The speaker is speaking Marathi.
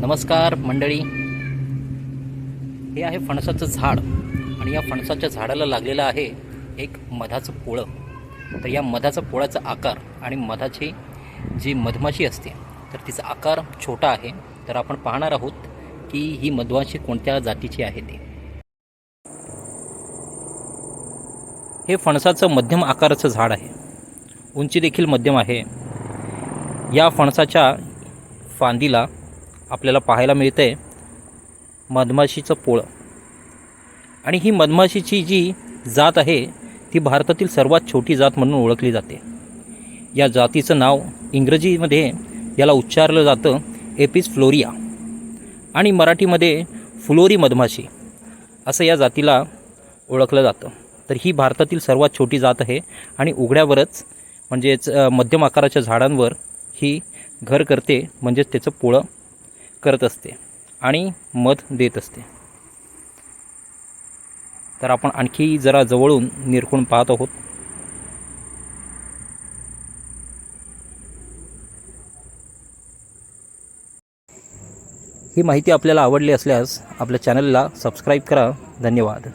नमस्कार मंडळी. हे आहे फणसाचं झाड आणि या फणसाच्या झाडाला लागलेलं आहे एक मधाचं पोळं. तर या मधाचा पोळाचा आकार आणि मधाची जी मधमाशी असते तर तिचा आकार छोटा आहे. तर आपण पाहणार आहोत की ही मधमाशी कोणत्या जातीची आहे ती. हे फणसाचं मध्यम आकाराचं झाड आहे. उंची देखील मध्यम आहे. या फणसाच्या फांदीला आपल्याला पाहायला मिळते. मधमाशीचं पोळं. आणि ही मधमाशीची जी जात आहे ती भारतातील सर्वात छोटी जात म्हणून ओळखली जाते. या जातीचं नाव इंग्रजीमध्ये याला उच्चारलं जातं एपिस फ्लोरिया आणि मराठीमध्ये फ्लोरी मधमाशी असं या जातीला ओळखलं जातं. तर ही भारतातील सर्वात छोटी जात आहे आणि उघड्यावरच म्हणजेच मध्यम आकाराच्या झाडांवर ही घर करते म्हणजेच त्याचं पोळं करत असते आणि मत देत असते. तर आपण आणखी जरा जवळून निरखून पाहत आहोत. ही माहिती आपल्याला आवडली असल्यास आपल्या चॅनलला सबस्क्राईब करा. धन्यवाद.